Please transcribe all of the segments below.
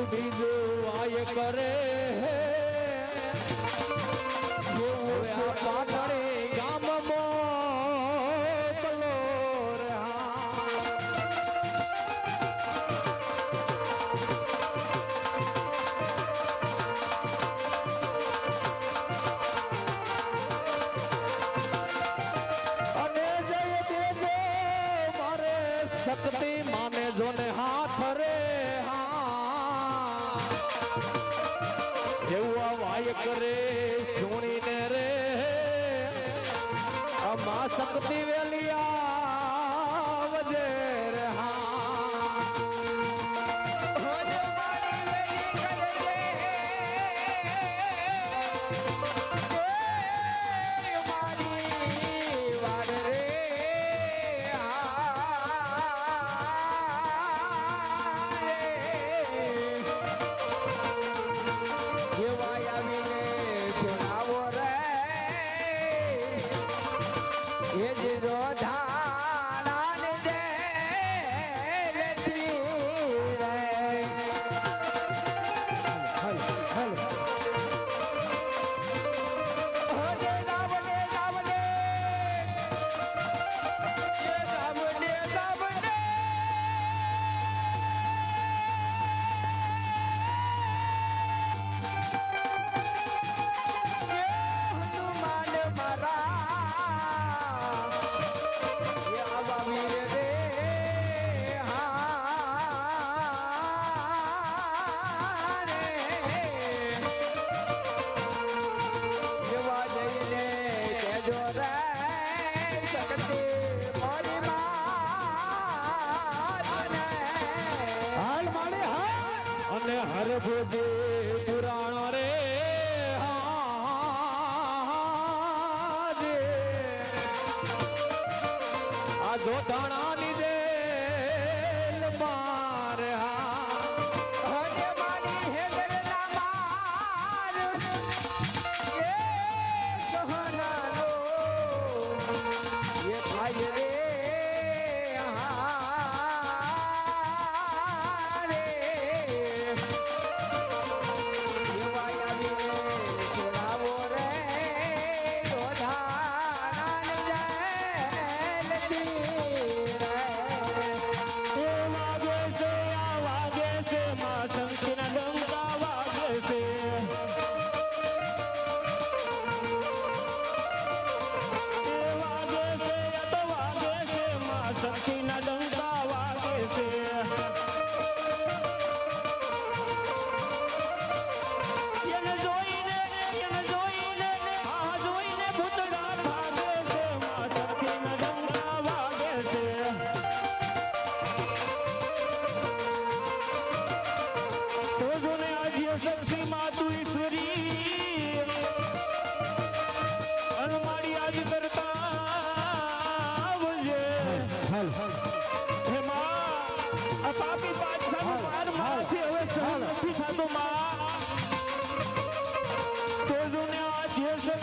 એવું બીજું આય કરે એવું પાટણ કરે સુણીને રે. અમા શક્તિ વેલ મારે ભોજે પુરાણ રે આ જોધાણા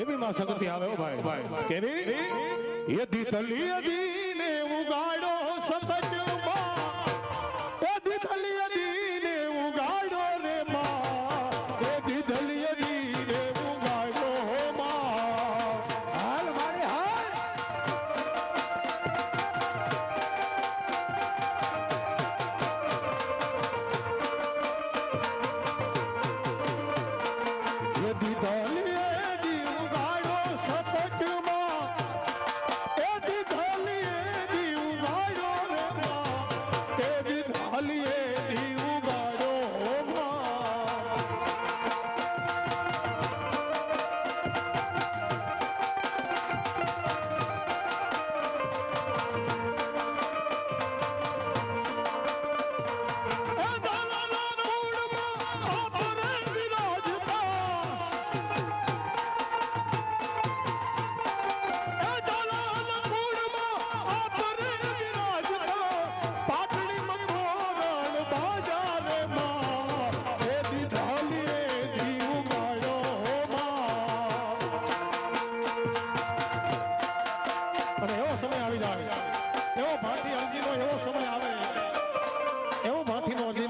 એવી માં શક્તિ આવે ઓ ભાઈ. કેવી? યદી તલી યદી.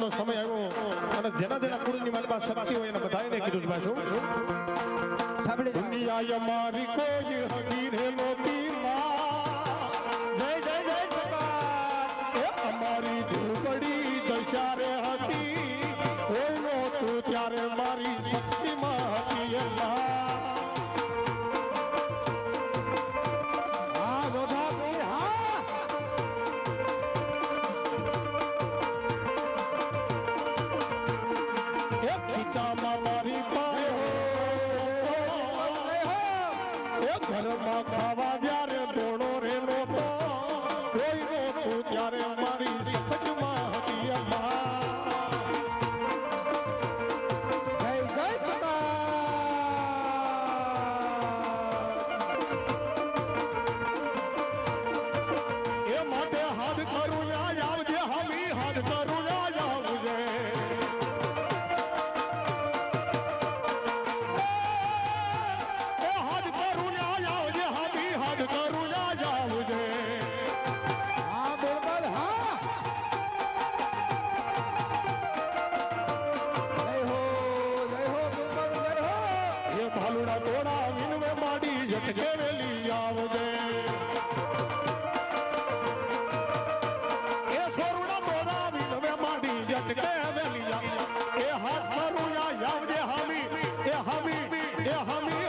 અરજીનો સમય આવ્યો અને જેના જેના કુળની પાસે શક્તિ હોય એને બધાને કીધું છે શું સાંભળી. દુનિયા અમારી કોઈ હકીરે નહોતી વેલી આવજે. એ સોરુડા તોડા વિનવે માડી જટકે વેલી આવજે એ હાથ યાદ આવજે હમી, એ હમી એ હમી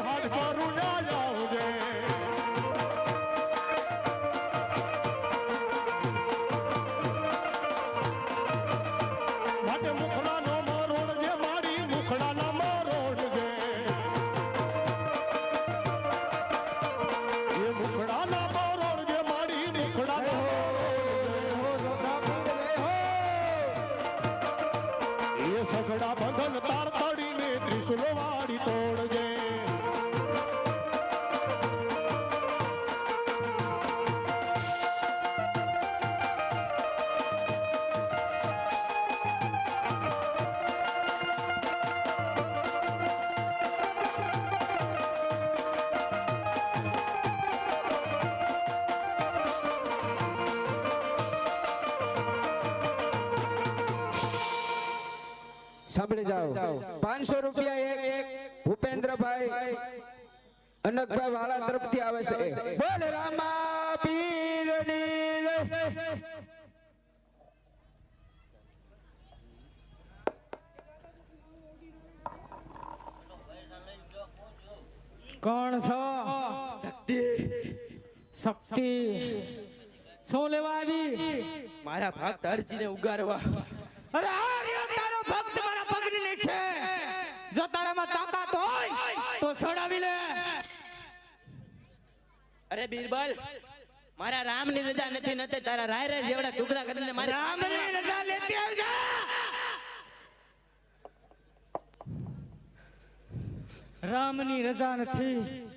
સગડા ભગન તાર તડીને ત્રિશુલ વાળી તોડજે. સાંભળી જાઓ. પાંચસો રૂપિયા એક ભૂપેન્દ્રભાઈ અનકભાઈ વાળા તરફથી આવે છે. બોલ રામા પીરની. કોણ છો? શક્તિ. શું લેવા આવી? મારા ભક્ત અરજીને ઉગારવા. અરે આ રહ્યો તારો ભક્ત મારા પગની નીચે જો તારામાં તાકાત હોય તો છોડાવી લે. અરે બીરબલ મારા રામની રજા નથી નથી તારા રાય રાય જેવડા ટુકડા કરીને મારા રામની રજા લેતી આવજે. રામની રજા નથી.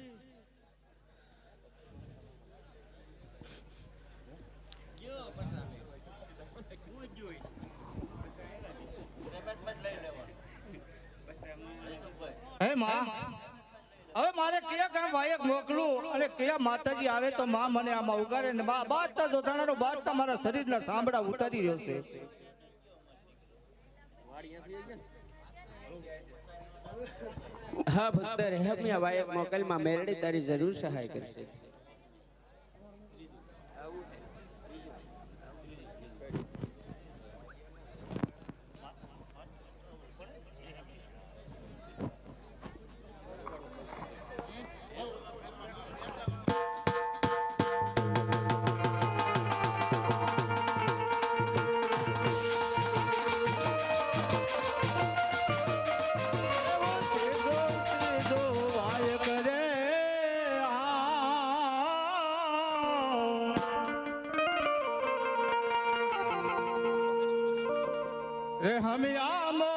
હે માં, હવે મારે કયા કામ વાયક મોકલું અને કયા માતાજી આવે તો માં મને આમાં ઉગારે ને બા બાજતા સાંભળા ઉતારી રહ્યો છે. હા, ભક્ત, રહેમ્યા વાયક મોકલમાં મેરડી તારી જરૂર સહાય કરશે. રે હમ આમો